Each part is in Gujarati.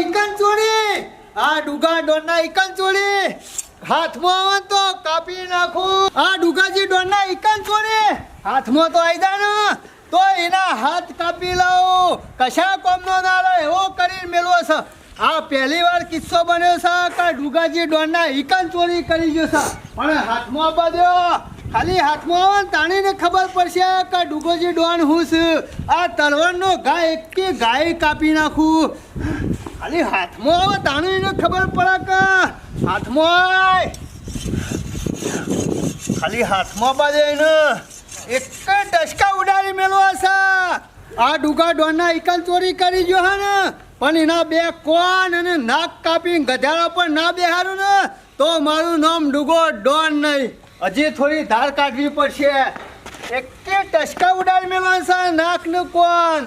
ઈકન ચોરી આ ડુગા ડોનના ઇકન ચોરી હાથમાં આવે તો કાપી નાખું. આ ડુગાજી ડોનના ઇકન ચોરી હાથમાં તો આઈ જાય તો એના હાથ કાપી લાવો. કશા કોમનો ના રહે એવો કરીને મેળવો છે? આ પહેલી વાર કિસ્સો બન્યો છે કે ડુગાજી ડોનના ઇકન ચોરી કરી ગયો છે. પણ હાથમાં બાંધ્યો. ખાલી હાથમાં આવે તાણીને ખબર પડશે કે ડુગોજી ડોન હું છું. આ તલવારનો ગાય એક ગાય કાપી નાખું. ખાલી હાથમાં આવે તાણીને ખબર પડે કે હાથમાં. ખાલી હાથમાં બાજે એક જ ડસકા ઉડાડી મેલો હશે. આ ડુગા ડોનના એકલ ચોરી કરી ગયો હા ને. પણ એના બે કોન અને નાક કાપી ગધારા પર ના બેહારું ને, તો મારું નામ ડુગો ડોન નહીં. હજી થોડી ધાર કાઢવી પડશે. એક ટસકા ઉડાડી મેલો હશે નાક ને કોન.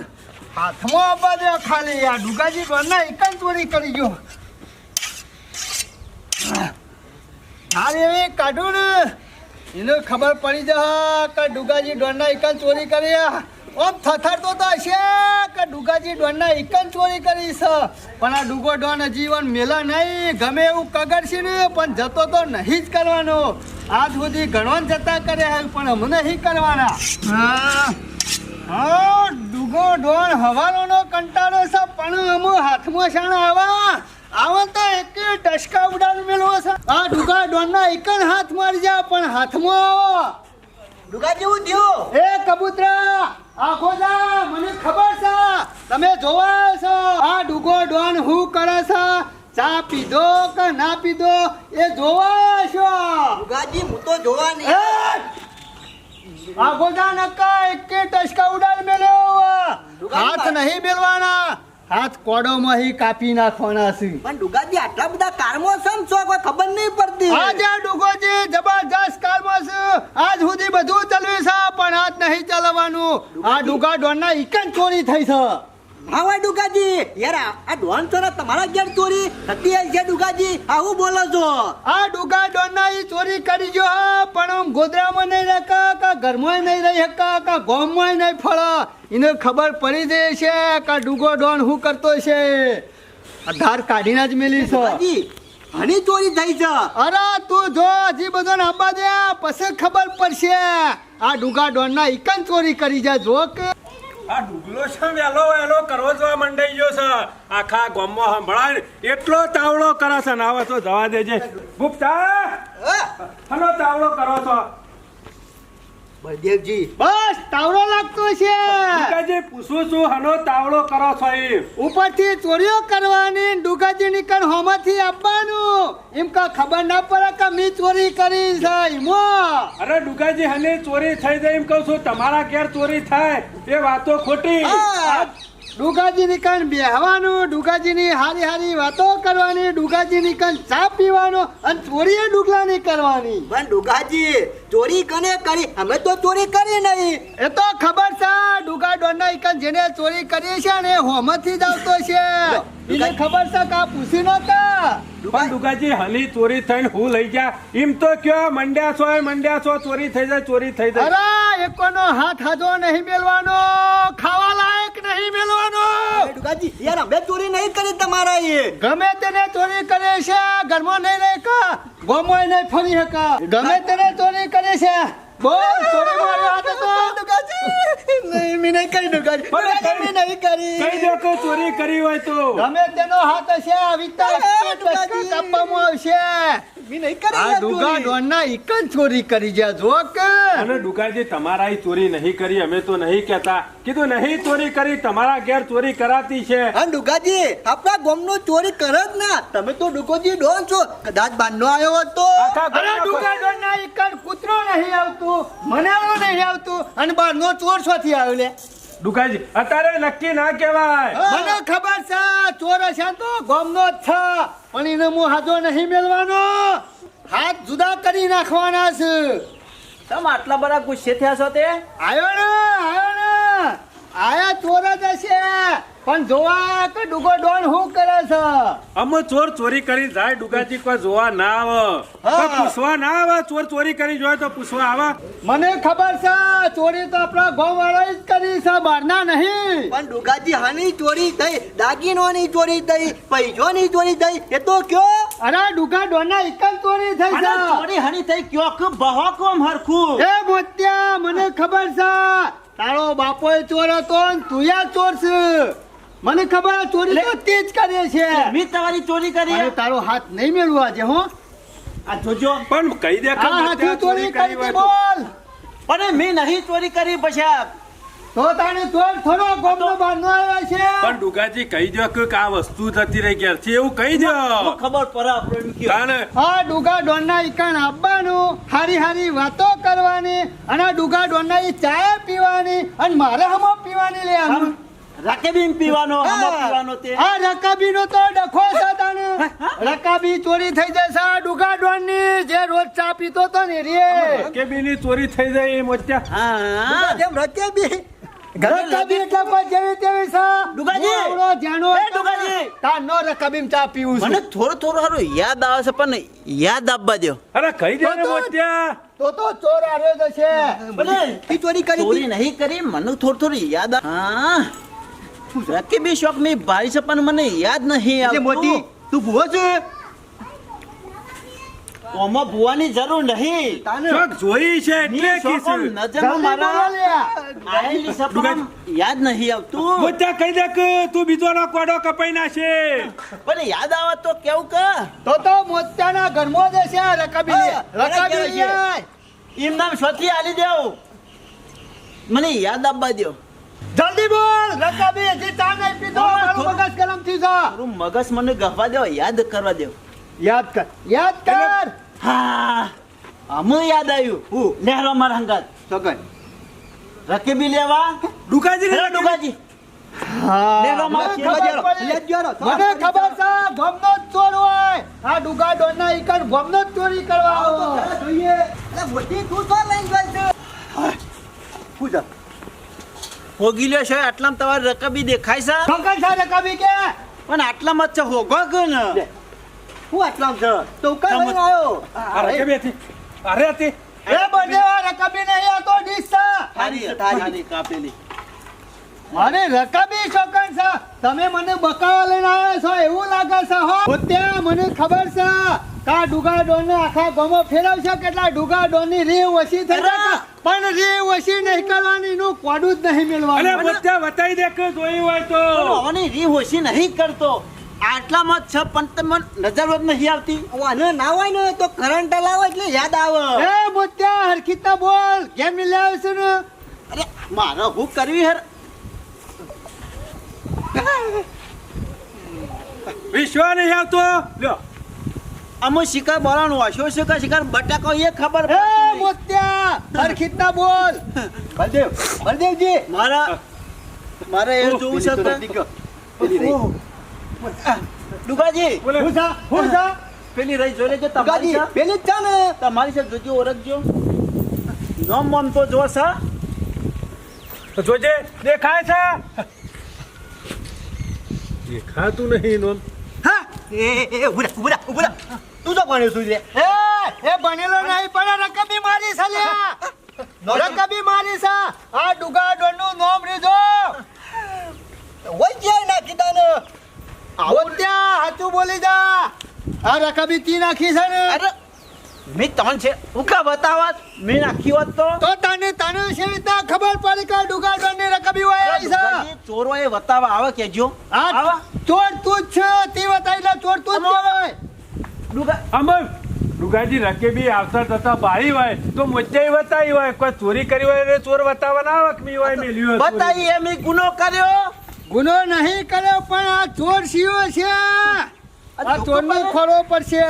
હાથમાં આપવા દે, ખાલી આ ડુગાજી એક જ ચોરી કરી ગયો. હાલ એવી કાઢું ને. એને ખબર પડી જશે કે ડુગાજી ડોરના ઇકન ચોરી કરી ઓમ થથડતો તો હશે કે ડુગાજી એક જ ચોરી કરી છે. પણ આ ડુગો ડોન જીવન મેલા નહીં, ગમે એવું કગરશે ને, પણ જતો તો નહીં જ કરવાનો. આજ સુધી ઘણો જતા કર્યા પણ અમને નહીં કરવાના. હા હા ઢોણ હવાલોનો કંટાળો છે પણ અમુ હાથમાં શાણ આવા. આવા તો એક ટસકા ઉડાડ મેળવો છે. આ ડુગા ડોનના એકન હાથ મારી જા પણ હાથમાં આવો. ઢુગા જેવું થયું. એ કબૂતરા આખો જા મને ખબર છે. તમે જોવા છો. આ ઢુગો ડોન હું કરે છે? ચા પીધો કે ના પીધો? એ જોવા છો? ડુગાજી હું તો જોવા નહીં. આખો નકા નક્કા એક ટસકા ઉડાડી મેળવ્યો હાથ નહીં મેલવાના હાથ કોડોમાં હી કાપી નાખવાના છે. પણ ડુગાજી આટલા બધા કારમો છે ને કોઈ ખબર નહીં પડતી. આજે ડુગોજી જબરજસ્ત કારમો છે આજ સુધી બધું ચલવી છે પણ હાથ નહીં ચલાવવાનું આ ડુગા ડોનના ઇકન ચોરી થઈ છે. હા ભાઈ ડુગાજી. યાર આ ડોન ચોરા ને તમારા ઘેર ચોરી થતી હશે છે ડુગાજી. આવું બોલો છો. આ ડુગા ડોનના ઈ ચોરી કરી હા પણ આમ ગોદરામાં નહીં રહેકા કા ઘરમાં નહીં રહી હકા કા ગોમમાં નહીં ફળા. એને ખબર પડી જાય છે કા ડુગો ડોન શું કરતો છે. આધાર કાઢીને જ મેલી છે. ડુગાજી ચોરી થઈ છે. અરે તું જો હજી બધો આંબા દે પછી ખબર પડશે. આ ડુગા ડોનના ઇકન ચોરી કરી જા જો કે આ ડુગલો છે વેલો વેલો કરવો જોવા મંડાઈ ગયો છે. આખા ગામમાં સંભળાય એટલો તાવડો કરે છે નાવા તો જવા દેજે. ગુપ્તા હલો તાવડો કરો છો. બળદેવજી બસ તાવડો લાગતો છે. દુગાજી પૂછું છું હનો તાવડો કરો છો એ ઉપરથી ચોરીઓ કરવાની ડુગાજી નીકળ હોમાંથી આપવાનું. એમ કા ખબર ના પડે કે મી ચોરી કરી છે ઈમો. અરે દુગાજી હને ચોરી થઈ જાય એમ કહું છું. તમારા ઘેર ચોરી થાય. એ વાતો ખોટી. આ કણ બેહવાનું ડુગાજીની હારી હારી વાતો કરવાની ડુગાજીની કણ ચા પીવાનો અને ચોરીએ ડુગલાની કરવાની. પણ ડુગાજી ચોરી કને કરી? અમે તો ચોરી કરી નહીં. એ તો ખબર છે ડુગા ડોના ઇકન જેને ચોરી કરી છે ને હોમથી જ આવતો છે. એને ખબર છે કે આ પૂછી નતા પણ ડુગાજી હલી ચોરી થઈને હું લઈ જા એમ તો કયો મંડ્યા છો એ મંડ્યા છો ચોરી થઈ જાય ચોરી થઈ જાય. અરે એકોનો હાથ હાજો નહીં મેલવાનો. ખાવા લાયક નહીં મેલવાનો અરે યાર અમે ચોરી નહીં કરી તમારા એ ગમે તેને ચોરી કરે છે ઘરમાં નહીં રહે કા ગોમોય નહીં ફરી હકા ગમે તેને ચોરી કરે છે. બોલ. ચોરી મારો હાથ તો દુકાજી નહીં મેં નહીં કરી પણ મેં નહીં કરી કઈ દો કે ચોરી કરી હોય તો તમે તેનો હાથ હશે ડુગાજી. કાપવામાં આવશે મેં નહીં કરી આ ડુગા ચોરી. ડોનના ચોરી કરી જા જો કે અને દુકાજી તમારા ચોરી નહીં કરી અમે તો નહીં કહેતા. કીધું નહીં ચોરી કરી તમારા ઘેર ચોરી કરાતી છે. અને દુકાજી આપણા ગોમનો ચોરી કરે જ ના. તમે તો ડુકોજી ડોન છો. કદાચ બાંધનો આવ્યો હતો અરે ગામમાં ડુગા ડોનના કૂતરો નહીં આવતું. મનાવો નહીં આવતું. અને બારનો ચોર શોથી આવ્યો લે દુકાજી અત્યારે નક્કી ના કહેવાય. મને ખબર છે ચોર હશે તો ગોમનો જ છે. પણ એને હું હાજો નહીં મેળવાનો. હાથ જુદા કરી નાખવાના છે. તમે આટલા બધા ગુસ્સે થયા છો તે? આયો ને આયો ને. આયા ચોર જ હશે. પણ જોવા કે ડુગો ડોન શું કરે છે? અમે ચોર ચોરી કરી જાય ડુગાજી કોઈ જોવા ના આવે. પૂછવા ના આવે ચોર ચોરી કરી જોય તો પૂછવા આવે. મને ખબર છે ચોરી તો આપણા ગામ વાળા જ કરી છે બહારના નહીં. પણ ડુગાજી હાની ચોરી થઈ દાગીનોની ચોરી થઈ પૈસોની ચોરી થઈ એ તો કયો? અરે ડુગા ડોનના એકલ ચોરી થઈ છે. ચોરી હાની થઈ કયો કે બહો કોમ હરખું? એ મોત્યા મને ખબર છે તારો બાપો ચોર હતો તું યા ચોર છે. મને ખબર ચોરી તો તે જ કરે છે. મેં તમારી ચોરી કરી અને તારો હાથ નહીં મેળવો આજે હો. આ જોજો. પણ કહી દે કે ચોરી કરી બોલ. પણ મેં નહીં ચોરી કરી પછી તો તારે ચોર થોડો ગોમનો બહારનો આવ્યો છે. પણ ડુગાજી કહી દો કે આ વસ્તુ થતી રહી ગયા છે એવું કહી દો ખબર કયો. તાને આ ડુગા ડોનના ઈકણ આપવાનું હારી હારી વાતો કરવાની અને ડુગા ડોનના ઈ ચા પીવાની અને મારે હમો પીવાની લે આમ પીવાનો પીવાનો તે. આ રકાબીનો તો ડખો છે તને. રકાબી ચોરી થઈ જશે ડુગા ડુગા ડોનની જે રોજ ચા પીતો તો ને રે. કેબીની ચોરી થઈ જાય એમ મોત્યા હા જેમ રકે બી રકાબી એટલે કોઈ જેવી તેવી છે. ડુગાજી! હું આવડો જાણો એ ડુગાજી! તારનો રકાબીમ ચા પીવું મને થોડો થોડો હારો યાદ આવે છે પણ યાદ આપવા દો અરે કહી દે ને તો તો- તો તો ચોર આવ્યો છે પણ ઈ ચોરી કરી ચોરી નહીં કરી મને થોડું થોડું યાદ આ- કે બે શોખ મેં ભાઈ છે પણ મને યાદ નહીં એટલે મોટી તું ભૂવો છે? ઓમાં ભૂવાની જરૂર નહીં. તાને ચોક જોઈ છે એટલે શોખ કીધું. નજરમાં મારા. આયેલી છે યાદ નહીં આવતું. મોત્યા કહી દે કે તું બીજોનો કોડો કપાઈ નાખે પણ યાદ આવે તો કેવું કે? તો તો મોત્યાના ઘરમાં જશે આ રકાબી રકાબી એમ નામ સ્વથી આલી દેવ. મને યાદ આપવા દો જલ્દી બોલ રકાબી જે ચા નહીં પીધો મારું મગજ ગરમ થયું જા તારું મગજ મને ગફવા દો યાદ કરવા દેવ યાદ કર યાદ કર. હા અમે યાદ આવ્યું. હું નહેરો મારા હંગાત સગન રકેબી લેવા. મને ખબર ખબર છે ગમનો ચોર હોય. આ ડુગા ડોનના ઈકણ ગમનો ચોરી કરવા આવો તો આવો. ખરા જોઈએ. એટલે મોટી તું તો લઈને જાય છે. પૂજા. હોગી લ્યો છે આટલામાં તમારી રકબી દેખાય છે? કંકણ છે રકબી કે? પણ આટલામાં જ છે હોગો કે ને? હું આટલામ છે. તો કઈ લઈને આવ્યો? આ રકબી હતી. અરે હતી. એ બંને રકબી નહીં આ તો ડીશ છે. હારી થારી. થારી કાપેલી. મને રકાબી શોકન છે. તમે મને બકાવા લઈને આવ્યા છો એવું લાગે છે હો. ત્યાં મને ખબર છે. કા ડુગા ડોન ને આખા ગમો ફેરવશો? કેટલા ડુગા ડોનની રીહ ઓછી થઈ જાય પણ રીહ ઓછી નહીં કરવાની નું કોડું જ નહીં અરે મેળવાનું મોત્યા બતાવી દે કે જોઈ હોય તો. ઓની રી ઓછી નહીં કરતો. આટલામાં છ છે પણ તમને નજર જ નહીં આવતી. આને ના હોય ને તો કરંટ લાવો એટલે યાદ આવે. એ મોત્યા હરખીતા બોલ કેમ મિલે છે ને? અરે મારે હું કરવી હર વિશ્વા નહીં આવતો? લ્યો. અમુ શિકાર બોલાવાનું હોય. શું કે શિકાર બટાકો એ ખબર એ મોત્યા હરખીતા બોલ. બલદેવ બલદેવજી. મારા મારે એ જોવું છે બોલે. હું હું જા. પેલી રહી જોઈ લેજો તમારી પેલી જ ને તમારી છે જોજો ઓળખજો. નોમ મોમ તો જો સા જોજે દેખાય છે? દેખાતું નહીં નોમ. હા એ ઉભરા ઉભરા ઉભરા તું તો કોને શું લે એ એ ભણેલો નહીં પણ રકબી મારી છે લ્યા. રકબી મારી છે. આ ડુગા ડોન નામ રીજો હોય જાય નાખી દાને ત્યાં હાચું બોલી જા. આ રકબી તી નાખી છે ને. અરે મેં તણ છે. હું કા બતાવત મેં નાખી હોત તો? તો તને તને છે ખબર પડી કે આ ડુગા ડોન રકબી હોય છે ચોરો એ બતાવવા આવે કેજો આ આવા? ચોર તું જ છે તે બતાવી લે ચોર તું જ ડુગા આમાં ડુગાજી રકેબી આવતા જતા બારી હોય તો મોત્યાઈ બતાવી હોય. કોઈ ચોરી કરી હોય ચોર બતાવવા ના આવે કે હોય મેલ્યું હોય. બતાવી એમ ઈ ગુનો કર્યો? ગુનો નહીં કર્યો પણ આ ચોર સીઓ છે. આ ચોર નો પડશે.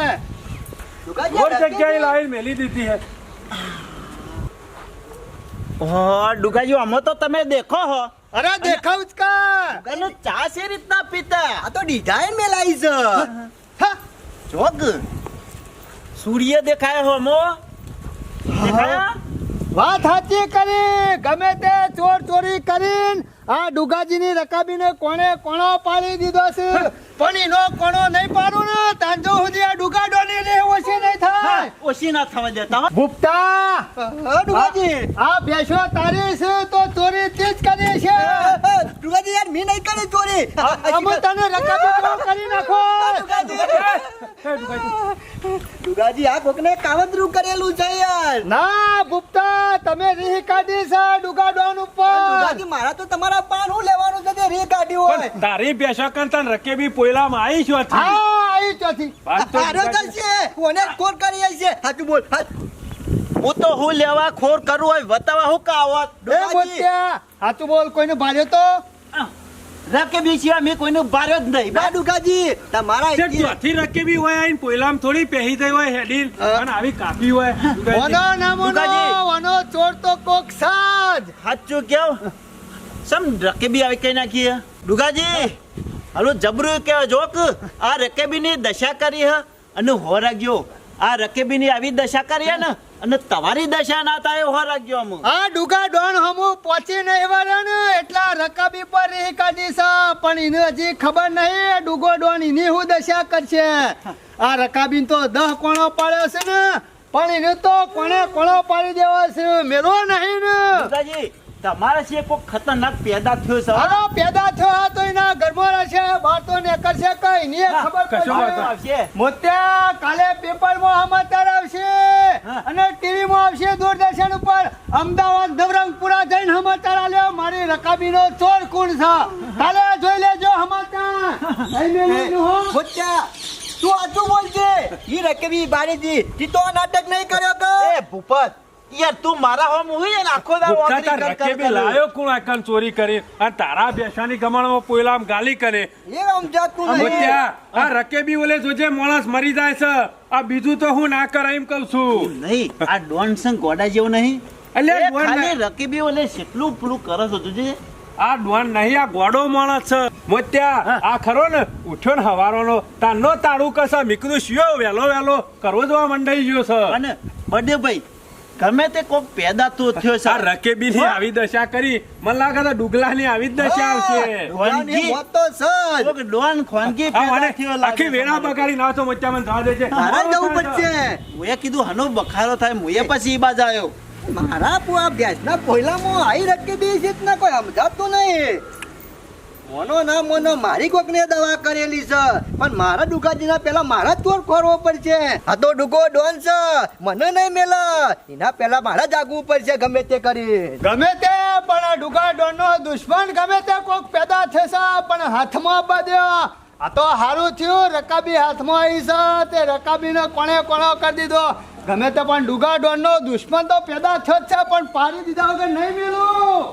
દીધી હે? હા ડુગાજી આમાં તો તમે દેખો હો. અરે દેખાવ જ કર અને ચા રીતના પીતા? આ તો ડિઝાઇન મેલાઈ છે. જોગ. સૂર્ય દેખાય હો મો. દેખાયા? વાત સાચી કરી ગમે તે ચોર ચોરી કરીને આ ડુગાજીની રકાબીને કોણે કોણો પાડી દીધો છે? પણ એનો કોણો નહીં પાડું ને તાંજો સુધી આ ડુગાડોની રે ઓછી નહીં થાય. ઓછી ના થવા દેતા. ભૂપતા ડુગાજી. આ બેસો તારી છે તો ચોરી તે જ કરી છે. ડુગાજી યાર મી નહીં કરી ચોરી. અમે તને રકાબી કરી નાખો. ડુગાજી. આ કોકને કાવતરું કરેલું છે યાર. ના ભૂપતા તમે રી કાઢી છે ડુગાડોન ઉપર. ડુગાજી મારા તો તમારા પાન હું લેવાનું છે તે રે કાઢ્યું હોય. પણ તારી બેસા કરતા રકેબી પોયલામાં આવી છો હતી. હા આવી છો થી તો હારો ચાલશે. કોને કોર કરી આવી છે? હાચું બોલ હા. તો હું લેવા ખોર કરું હોય બતાવા હું કાવત એ. બોત્યા હાચું બોલ કોઈને ભાર્યો તો? રકેબી સિવાય મેં કોઈનું બાર્યો જ નહીં. ના ડુગાજી તમારા છે ચોથી રકેબી હોય આઈને પોયલામાં થોડી પહેરી થઈ હોય હેડી અને આવી કાપી હોય. વનો નામોનો દુગાજી. વનો ચોર તો કોક સાજ. સાચું કેવ? સમ રકેબી આવી કઈ નાખી હે ડુગાજી હાલો જબરું કે જોક. આ રકેબીની દશા કરી હ અને હો રાખ્યો. આ રકેબીની આવી દશા કરીએ ને અને તમારી દશા ના થાય હો રાખજો અમુ આ ડુગા ડોન હમુ પહોંચી નહીં વળે ને એટલા રકાબી પર રહી કાઢી પણ એને હજી ખબર નહીં ડુગો ડોન એની હું દશા કરશે. આ રકાબી તો દહ કોણો પાડ્યો છે ને પણ એને તો કોણે કોણો પાડી દેવો છે મેરો નહીં ને. ડુગાજી તમારા છે કોઈ ખતરનાક પેદા થયો છે. હાલો પેદા થયો તો એના ગર્ભમાં રહેશે વાતો તો ને કરશે કઈ ને ખબર પડશે. આવશે. મોત્યા કાલે પેપરમાં સમાચાર આવશે. અને અને ટીવીમાં આવશે દૂરદર્શન ઉપર. અમદાવાદ નવરંગપુરા જઈને સમાચાર આલ્યો. મારી રકાબીનો ચોર કોણ છે? કાલે જોઈ લેજો સમાચાર. મોત્યા તું આચું બોલજે. ઈ રકેબી બારીજી તી તો નાટક નહીં કર્યો કે? એ ભૂપત યાર તું મારા હોમ હોય ને આખો દાવ ભૂખા કર કર રકેબી કર. લાયો કોણ આકન ચોરી કરી? અને તારા બેસાની ગમાણમાં પોયલામાં ગાલી કરે. એ સમજાતું નહીં. મોત્યા, આ રકેબી ઓલે જોજે માણસ મરી જાય છે. આ બીજું તો હું ના કરાય એમ કહું છું. નહીં આ ડોન સંગ ગોડા જેવો નહીં. એટલે ખાલી રકીબી ઓલે કેટલું પેલું કરે છે જોજે. આ ડોન નહીં આ ગોડો માણસ છે. મોત્યા આ ખરો ને ઉઠ્યો ને હવારોનો તાનો તાળું કસા મીકરું શિયો વેલો વેલો કરવો જોવા મંડાઈ ગયો છે. અને બડે ભાઈ ગમે તે કોક પેદા તો થયો છે. આ રકેબી ની આવી દશા કરી. મને લાગે છે ડુગલા ની આવી જ દશા આવશે. મોત તો સજ કોક ડોન ખોનગી પેદા થયો લાગે આખી. વેળા બગાડી ના તો મોત્યા મને થવા છે મારા જવું પડશે. મુએ કીધું હનો બખારો થાય. મુએ પછી ઈ બાજ આવ્યો મારા પુઆ ભ્યાસના પહેલા મો આઈ રકેબી છે ના કોઈ સમજાતું નહીં. મોનો ના મોનો, મારી કોકને દવા કરેલી છે. પણ મારા ડુગાજીના પેલા મારા જ ચોર ખોરવો પડશે. આ તો ડુકો ડોન છે. મને નહીં મેલા. એના પેલા મારા જાગવું પડશે ગમે તે કરી. ગમે તે, પણ ડુગા ડોનનો દુશ્મન ગમે તે કોક પેદા થશે. પણ હાથમાં બધ્યો. આ તો સારું થયું. રકાબી હાથમાં આવી છે. તે રકાબીને કોણે કોણો કરી દીધો. ગમે તે પણ ડુગા ડોનનો દુશ્મન તો પેદા થયો છે. પણ પાડી દીધા વગર નહીં મેલું.